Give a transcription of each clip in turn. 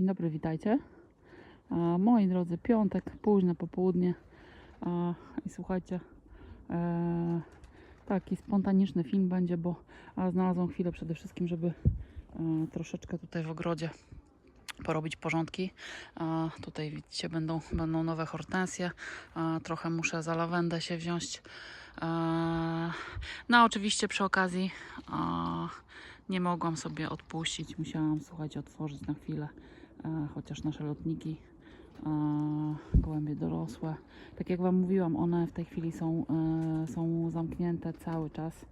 Dzień dobry, witajcie. Moi drodzy, piątek, późne popołudnie. I słuchajcie, e, taki spontaniczny film będzie, bo znalazłam chwilę przede wszystkim, żeby e, troszeczkę tutaj w ogrodzie porobić porządki. Tutaj widzicie, będą, będą nowe hortensje. Trochę muszę za lawendę się wziąć. No, oczywiście przy okazji nie mogłam sobie odpuścić. Musiałam, słuchajcie, otworzyć na chwilę chociaż nasze lotniki, e, gołębie dorosłe. Tak jak Wam mówiłam, one w tej chwili są, e, są zamknięte cały czas.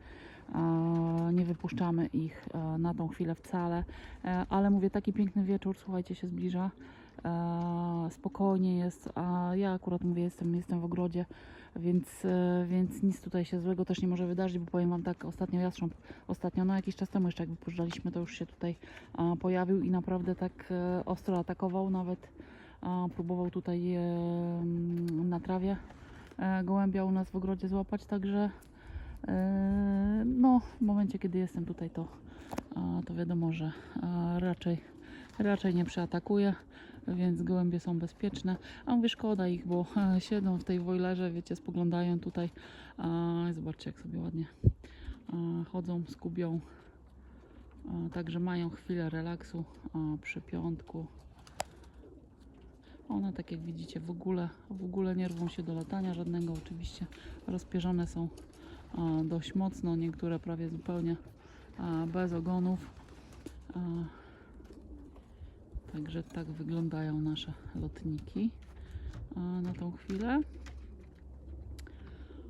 E, nie wypuszczamy ich e, na tą chwilę wcale, e, ale mówię, taki piękny wieczór, słuchajcie, się zbliża. Spokojnie jest, a ja akurat mówię, jestem, jestem w ogrodzie, więc, e, więc nic tutaj się złego też nie może wydarzyć, bo powiem Wam tak, ostatnio jastrząb, ostatnio, no jakiś czas temu jeszcze jak wypuszczaliśmy, to już się tutaj pojawił i naprawdę tak e, ostro atakował, nawet próbował tutaj e, na trawie gołębia u nas w ogrodzie złapać, także no w momencie kiedy jestem tutaj to, to wiadomo, że raczej, raczej nie przeatakuje, więc gołębie są bezpieczne, a mówię szkoda ich, bo e, siedzą w tej wojlerze, wiecie, spoglądają tutaj, zobaczcie jak sobie ładnie a, chodzą, skubią, a, Także mają chwilę relaksu przy piątku. One, tak jak widzicie, w ogóle, w ogóle nie rwą się do latania żadnego. Oczywiście rozpierzone są dość mocno, niektóre prawie zupełnie bez ogonów. Także tak wyglądają nasze lotniki na tą chwilę.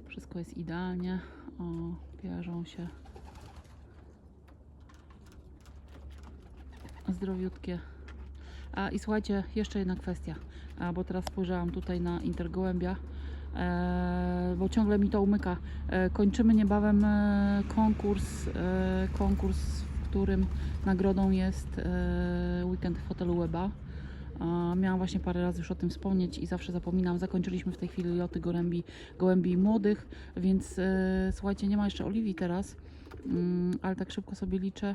Wszystko jest idealnie. Pierzą się zdrowiutkie. A i słuchajcie, jeszcze jedna kwestia, a, bo teraz spojrzałam tutaj na intergołębia, e, bo ciągle mi to umyka. E, kończymy niebawem e, konkurs, e, konkurs, którym nagrodą jest e, weekend w hotelu Weba. Miałam właśnie parę razy już o tym wspomnieć i zawsze zapominam. Zakończyliśmy w tej chwili loty gołębi, gołębi młodych, więc e, słuchajcie, nie ma jeszcze Oliwii teraz, mm, ale tak szybko sobie liczę.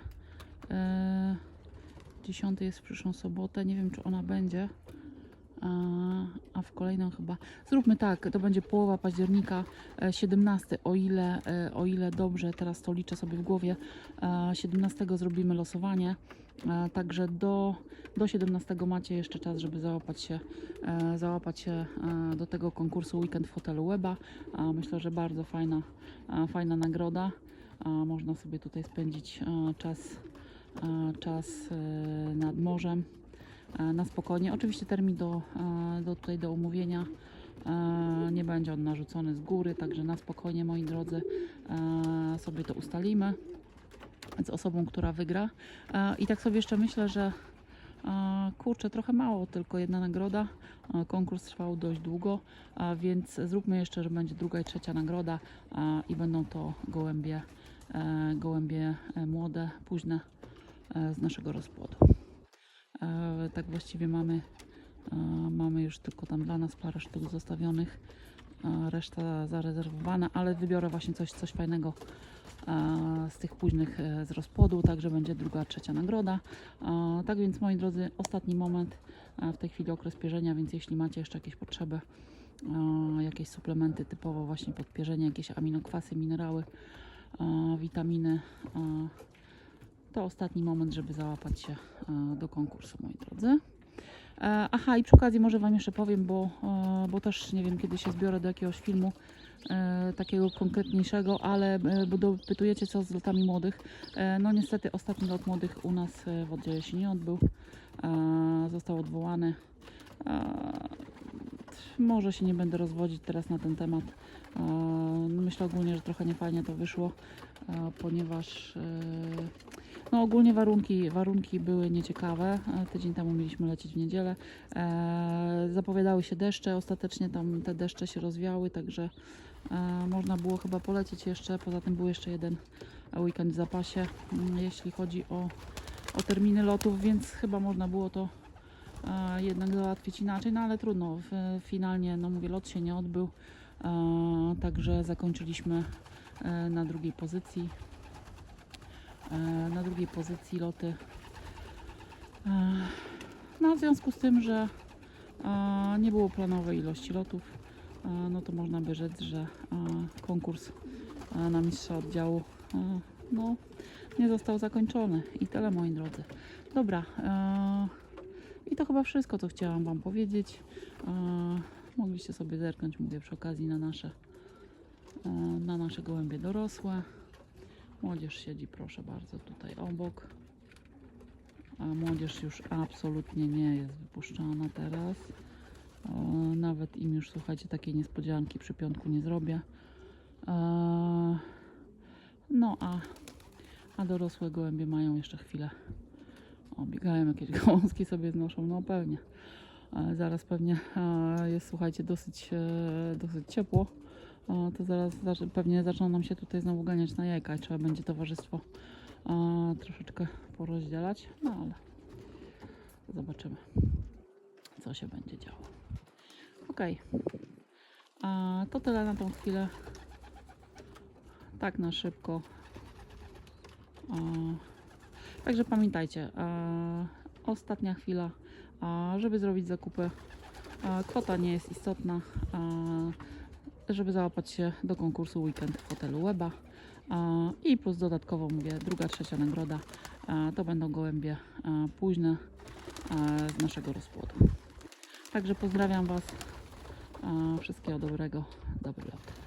E, 10 jest w przyszłą sobotę. Nie wiem, czy ona będzie. A, w kolejną chyba. Zróbmy tak, to będzie połowa października, e, 17, o ile, e, o ile dobrze, teraz to liczę sobie w głowie. e, 17 zrobimy losowanie. e, Także do, do 17 macie jeszcze czas, żeby załapać się, e, załapać się e, do tego konkursu Weekend w hotelu Weba. Myślę, że bardzo fajna, e, fajna nagroda. Można sobie tutaj spędzić e, czas e, czas e, nad morzem e, na spokojnie. Oczywiście termin do, e, do tutaj do umówienia e, nie będzie on narzucony z góry, także na spokojnie moi drodzy e, sobie to ustalimy z osobą, która wygra. E, I tak sobie jeszcze myślę, że e, kurczę, trochę mało, tylko jedna nagroda. E, Konkurs trwał dość długo, więc zróbmy jeszcze, że będzie druga i trzecia nagroda e, i będą to gołębie, e, gołębie e, młode, późne e, z naszego rozpłodu. E, Tak właściwie mamy, e, mamy już tylko tam dla nas parę sztuk zostawionych, e, reszta zarezerwowana, ale wybiorę właśnie coś, coś fajnego z tych późnych z rozpłodu, także będzie druga, trzecia nagroda. Tak więc moi drodzy, ostatni moment, w tej chwili okres pierzenia, więc jeśli macie jeszcze jakieś potrzeby, jakieś suplementy typowo właśnie pod pierzenie, jakieś aminokwasy, minerały, witaminy, to ostatni moment, żeby załapać się e, do konkursu, moi drodzy. E, Aha, i przy okazji może Wam jeszcze powiem, bo, e, bo też nie wiem, kiedy się zbiorę do jakiegoś filmu takiego konkretniejszego, ale bo dopytujecie co z lotami młodych. No niestety ostatni lot młodych u nas w oddziale się nie odbył. Został odwołany. Może się nie będę rozwodzić teraz na ten temat. E, Myślę ogólnie, że trochę niefajnie to wyszło, e, ponieważ e, no ogólnie warunki, warunki były nieciekawe. Tydzień temu mieliśmy lecieć w niedzielę. Zapowiadały się deszcze, ostatecznie tam te deszcze się rozwiały, także można było chyba polecieć jeszcze. Poza tym był jeszcze jeden weekend w zapasie, mm, jeśli chodzi o, o terminy lotów, więc chyba można było to jednak załatwić inaczej, no ale trudno. Finalnie, no mówię, lot się nie odbył, także zakończyliśmy e, na drugiej pozycji. E, na drugiej pozycji loty. E, no, w związku z tym, że nie było planowej ilości lotów, no to można by rzec, że konkurs na mistrza oddziału no, nie został zakończony. I tyle moi drodzy. Dobra. I to chyba wszystko, co chciałam Wam powiedzieć. E, mogliście sobie zerknąć, mówię przy okazji na nasze, e, na nasze gołębie dorosłe. Młodzież siedzi, proszę bardzo, tutaj obok. A młodzież już absolutnie nie jest wypuszczana teraz. E, nawet im już, słuchajcie, takiej niespodzianki przy piątku nie zrobię. No a, a dorosłe gołębie mają jeszcze chwilę. O, biegają jakieś gałązki sobie znoszą, no pewnie. Zaraz pewnie e, jest, słuchajcie, dosyć, e, dosyć ciepło. E, to zaraz pewnie zaczną nam się tutaj znowu ganiać na jajka i trzeba będzie towarzystwo troszeczkę porozdzielać, no ale zobaczymy, co się będzie działo. Ok, to tyle na tą chwilę. Tak na szybko. Także pamiętajcie, e, ostatnia chwila, e, żeby zrobić zakupy. E, kwota nie jest istotna, żeby załapać się do konkursu weekend w hotelu Weba. I plus dodatkowo mówię, druga, trzecia nagroda to będą gołębie późne z naszego rozpłodu. Także pozdrawiam Was. Wszystkiego dobrego. Dobry lot.